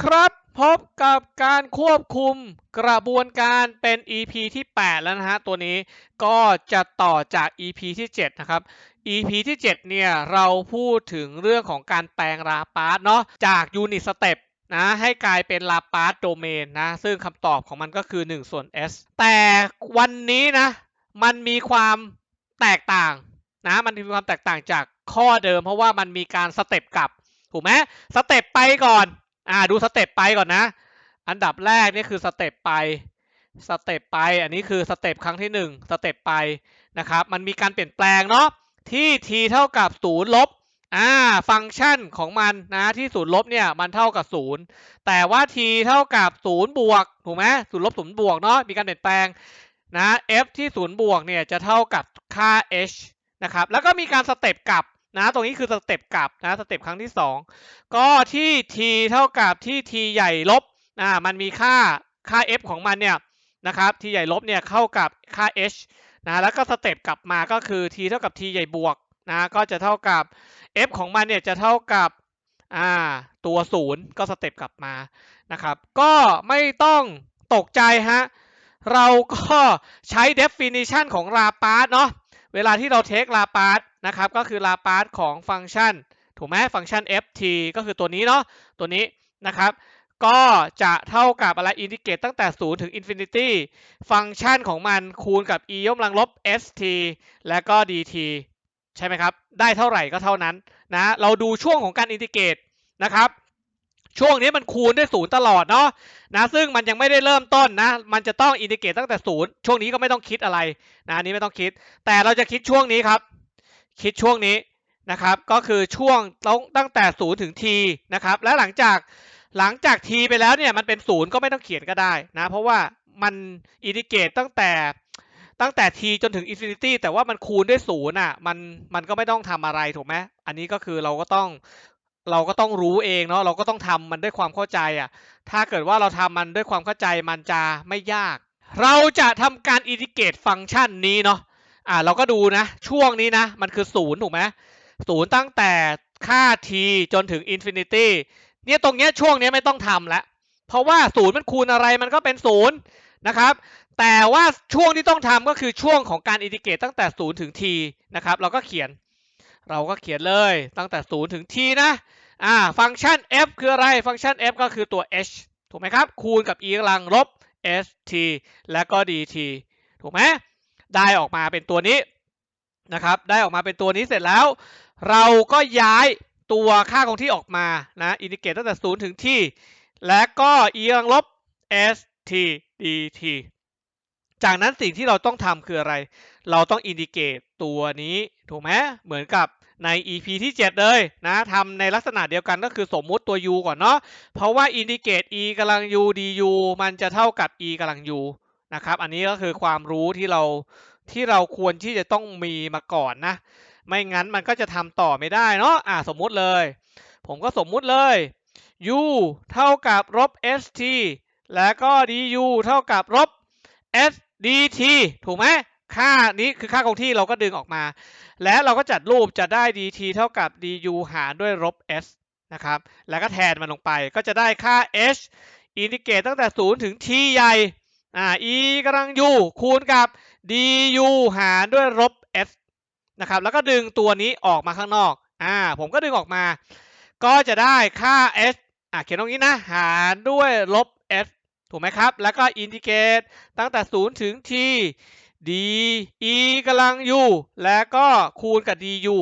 ครับ พบกับการควบคุมกระบวนการเป็น EP ที่ 8 แล้วนะฮะ ตัวนี้ก็จะต่อจาก EP ที่ 7 นะครับ EP ที่ 7 เนี่ย เราพูดถึงเรื่องของการแปลงลาปาร์ตเนาะจาก Unit Step นะให้กลายเป็นลาปาร์ตโดเมนนะ ซึ่งคำตอบของมันก็คือ 1 ส่วน s แต่วันนี้นะ มันมีความแตกต่างนะ มันมีความแตกต่างจากข้อเดิม เพราะว่ามันมีการสเต็ปกลับถูกไหมสเต็ปไปก่อน อ่าดูสเต็ปไปก่อนนะ อันดับแรกนี่คือสเต็ปไปสเต็ปไป อันนี้คือสเต็ปครั้งที่หนึ่งสเต็ปไปนะครับ มันมีการเปลี่ยนแปลงเนาะที่ t เท่ากับศูนย์ลบอ่าฟังก์ชันของมันนะที่ศูนย์ลบเนี่ยมันเท่ากับศูนย์แต่ว่า t เท่ากับศูนย์บวกถูกไหมศูนย์ลบศูนย์บวกเนาะมีการเปลี่ยนแปลงนะ f ที่ศูนย์บวกเนี่ยจะเท่ากับค่า h นะครับแล้วก็มีการสเต็ปกลับ นะ ตรงนี้คือสเต็ปกลับนะ สเต็ปครั้งที่ 2 ก็ที่ t เท่ากับที่ t ใหญ่ลบอ่ามันมีค่าค่า f ของมันเนี่ยนะครับ t ใหญ่ลบเนี่ยเข้ากับค่า h นะแล้วก็สเต็ปกลับมาก็คือ t เท่ากับ t ใหญ่บวกนะก็จะเท่ากับ f ของมันเนี่ยจะเท่ากับอ่าตัวศูนย์ก็สเต็ปกลับมานะครับ ก็ไม่ต้องตกใจฮะเราก็ใช้ definition ของ Laplace เนาะเวลาที่เราเทค Laplace นะครับก็คือ Laplace ของฟังก์ชัน ถูกไหมฟังก์ชัน ft ก็คือตัวนี้เนาะตัวนี้นะครับก็จะเท่ากับอะไรอินทิเกรตตั้งแต่ 0 ถึง infinity ฟังก์ชันของมันคูณกับ e ยกกำลังลบ st และก็ dt ใช่ไหมครับ ได้เท่าไหร่ก็เท่านั้นนะเราดูช่วงของการอินทิเกรตนะครับ ช่วงนี้มันคูณด้วยศูนย์ตลอดเนาะนะซึ่งมันยังไม่ได้เริ่มต้นนะ มันจะต้องอินทิเกรตตั้งแต่ศูนย์ช่วงนี้ก็ไม่ต้องคิดอะไรนะนนี้ไม่ต้องคิด แต่เราจะคิดช่วงนี้ครับ คิดช่วงนี้นะครับ ก็คือช่วงตั้งแต่ศูนย์ถึง t นะครับ แล้วหลังจากหลังจาก t ไปแล้วเนี่ยมันเป็นศูนย์ก็ไม่ต้องเขียนก็ได้นะ เพราะว่ามันอินทิเกรตตั้งแต่ตั้งแต่ t จนถึง infinity แต่ว่ามันคูณด้วยศูนย์อะมันมันก็ไม่ต้องทำอะไรถูกไหมอันนี้ก็คือเราก็ต้องเราก็ต้องรู้เองเนาะเราก็ต้องทำมันด้วยความเข้าใจอะ ถ้าเกิดว่าเราทำมันด้วยความเข้าใจมันจะไม่ยาก เราจะทำการอินทิเกรตฟังก์ชันนี้เนาะ อ่าเราก็ดูนะ ช่วงนี้นะ มันคือศูนย์ถูกไหมศูนย์ตั้งแต่ค่า t จนถึง infinity เนี่ยตรงเนี้ยช่วงนี้ไม่ต้องทำล้วเพราะว่าศูนย์มันคูณอะไรมันก็เป็นศูนย์นะครับแต่ว่าช่วงที่ต้องทำก็คือช่วงของการอินทิเกรตตั้งแต่0ถึง t นะครับเราก็เขียน เราก็เขียนเลยตั้งแต่0ถึง t นะอ่าฟังก์ชัน f คืออะไรฟังก์ชัน f ก็คือตัว h ถูกไหมครับคูณกับ e กำลังลบ st และก็ dt ถูกไหม ได้ออกมาเป็นตัวนี้นะครับ ได้ออกมาเป็นตัวนี้เสร็จแล้ว เราก็ย้ายตัวค่าคงที่ออกมานะอินทิเกรตตั้งแต่ 0 ถึง t และก็ e ลังลบ st dt จากนั้นสิ่งที่เราต้องทำคืออะไร เราต้องอินดิเกตตัวนี้ถูกไหมเหมือนกับใน EP ที่ 7 เลยนะทำในลักษณะเดียวกันก็คือสมมุติตัว u ก่อนเนาะเพราะว่าอินดิเกต e กำลัง u du มันจะเท่ากับ e กำลัง u นะครับ อันนี้ก็คือความรู้ที่เราที่เราควรที่จะต้องมีมาก่อนนะ ไม่งั้นมันก็จะทำต่อไม่ได้เนาะอ่าสมมุติเลย ผมก็สมมุติเลย u เท่ากับลบ st แล้วก็ du เท่ากับลบ s dt ถูกไหมค่านี้คือค่าคงที่เราก็ดึงออกมา และเราก็จัดรูปจะได้ dt เท่ากับ du หารด้วยลบ s นะครับ แล้วก็แทนมันลงไปก็จะได้ค่า h อินทิเกรตตั้งแต่ 0 ถึง t ใหญ่ อ่า e กำลัง u คูณกับ du หารด้วยลบ s นะครับ แล้วก็ดึงตัวนี้ออกมาข้างนอก อ่า ผมก็ดึงออกมา ก็จะได้ค่า s อ่าเขียนตรงนี้นะ หารด้วยลบ s ถูกไหมครับ แล้วก็อินทิเกรตตั้งแต่ 0 ถึง t d e กำลัง u แล้วก็คูณกับ du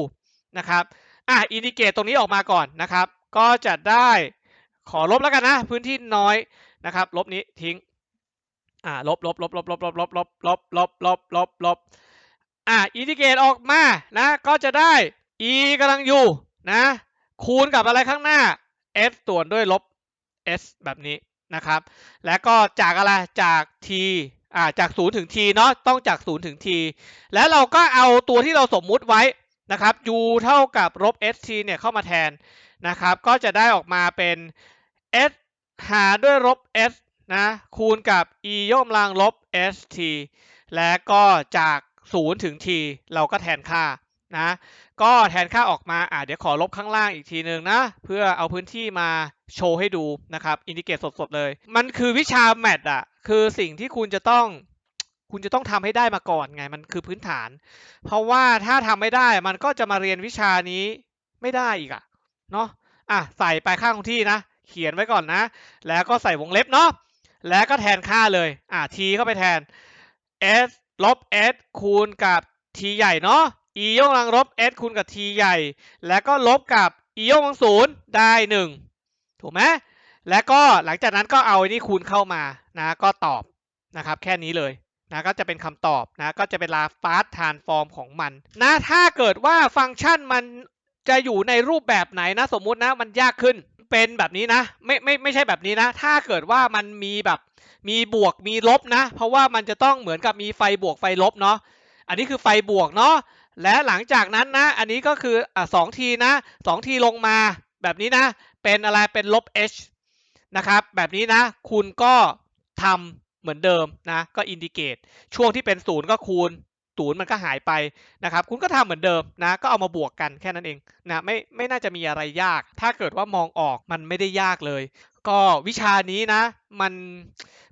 นะครับ อะอินทิเกรตตรงนี้ออกมาก่อนนะครับ ก็จะได้ขอลบแล้วกันนะ พื้นที่น้อยนะครับ ลบนี้ทิ้ง อ่าลบลบลบลบลบลบลบลบลบลบลบลบลบอะอินทิเกรตออกมานะ ก็จะได้ e กำลัง u นะ คูณกับอะไรข้างหน้า s ส่วนด้วยลบ s แบบนี้นะครับ แล้วก็จากอะไรจาก t อ่าจาก0ถึง t เนาะต้องจาก0ถึง t แล้วเราก็เอาตัวที่เราสมมุติไว้นะครับ u เท่ากับลบ st เนี่ยเข้ามาแทนนะครับ ก็จะได้ออกมาเป็น s หาด้วยลบ s นะคูณกับ e ยกกำลังลบ st และก็จาก 0 ถึง t เราก็แทนค่านะก็แทนค่าออกมาอะเดี๋ยวขอลบข้างล่างอีกทีหนึ่งนะ เพื่อเอาพื้นที่มาโชว์ให้ดูนะครับอินดิเกตสดๆเลย มันคือวิชาแมทอะคือสิ่งที่คุณจะต้องคุณจะต้องทำให้ได้มาก่อนไงมันคือพื้นฐาน เพราะว่าถ้าทำไม่ได้มันก็จะมาเรียนวิชานี้ไม่ได้อีกอะเนาะอะใส่ไปข้างของที่นะ เขียนไว้ก่อนนะ แล้วก็ใส่วงเล็บเนาะ แล้วก็แทนค่าเลยอะ t เข้าไปแทน s ลบ s คูณกับ t ใหญ่เนาะ e ยกกำลังลบ s คูณกับ t ใหญ่ แล้วก็ลบกับ e ยกกำลังศูนย์ได้หนึ่งถูกไหมแล้วก็หลังจากนั้นก็เอาไอ้นี่คูณเข้ามานะก็ตอบนะครับแค่นี้เลยนะก็จะเป็นคำตอบนะก็จะเป็นลาฟาสทานฟอร์มของมันนะถ้าเกิดว่าฟังก์ชันมันจะอยู่ในรูปแบบไหนนะสมมุตินะมันยากขึ้น เป็นแบบนี้นะ ไม่ไม่ไม่ใช่แบบนี้นะ ถ้าเกิดว่ามันมีแบบมีบวกมีลบนะ เพราะว่ามันจะต้องเหมือนกับมีไฟบวกไฟลบเนาะอันนี้คือไฟบวกเนาะและหลังจากนั้นนะ อันนี้ก็คืออะสองทีนะสองทีลงมาแบบนี้นะ เป็นอะไรเป็นลบ h นะครับ แบบนี้นะ คุณก็ทำเหมือนเดิมนะ ก็อินดิเกตช่วงที่เป็นศูนย์ก็คูณ ศูนย์มันก็หายไปนะครับ คุณก็ทำเหมือนเดิมนะ ก็เอามาบวกกันแค่นั้นเองนะไม่ไม่น่าจะมีอะไรยาก ถ้าเกิดว่ามองออกมันไม่ได้ยากเลย ก็วิชานี้นะ มัน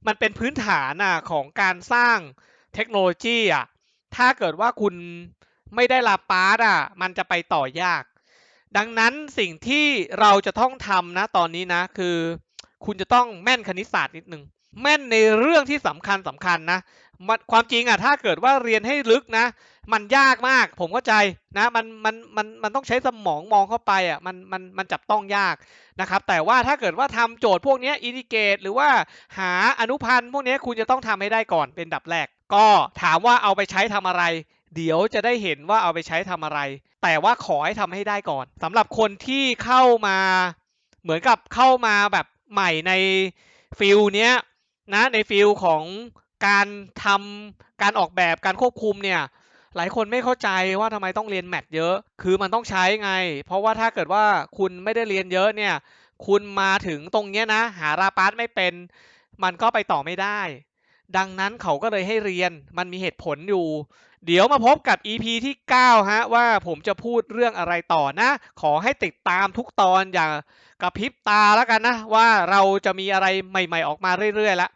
มันเป็นพื้นฐานอะของการสร้างเทคโนโลยีอะถ้าเกิดว่าคุณไม่ได้ลาปาร์ตอะมันจะไปต่อยาก ดังนั้นสิ่งที่เราจะต้องทำนะตอนนี้นะ คือ คุณจะต้องแม่นคณิตศาสตร์นิดนึงแม่นในเรื่องที่สำคัญสำคัญนะ มันความจริงอะถ้าเกิดว่าเรียนให้ลึกนะ มันยากมาก ผมเข้าใจนะมันมันมันมันต้องใช้สมองมองเข้าไปอะมันมันมันจับต้องยากนะครับ แต่ว่าถ้าเกิดว่าทำโจทย์พวกนี้อินดิเกตหรือว่าหาอนุพันธ์พวกนี้คุณจะต้องทำให้ได้ก่อนเป็นดับแรก ก็ถามว่าเอาไปใช้ทำอะไร เดี๋ยวจะได้เห็นว่าเอาไปใช้ทำอะไร แต่ว่าขอให้ทำให้ได้ก่อนสำหรับคนที่เข้ามา เหมือนกับเข้ามาแบบใหม่ในฟิลเนี้ยนะในฟิลของ การทำการออกแบบการควบคุมเนี่ยหลายคนไม่เข้าใจว่าทำไมต้องเรียนแมทเยอะ คือมันต้องใช้ไง เพราะว่าถ้าเกิดว่าคุณไม่ได้เรียนเยอะเนี่ย คุณมาถึงตรงเนี้ยนะ หาราปาร์ตไม่เป็น มันก็ไปต่อไม่ได้ ดังนั้นเขาก็เลยให้เรียน มันมีเหตุผลอยู่ เดี๋ยวมาพบกับ EP ที่ 9 ฮะ ว่าผมจะพูดเรื่องอะไรต่อนะ ขอให้ติดตามทุกตอนอย่างกระพริบตาแล้วกันนะ ว่าเราจะมีอะไรใหม่ ๆ ออกมาเรื่อยๆแล้ว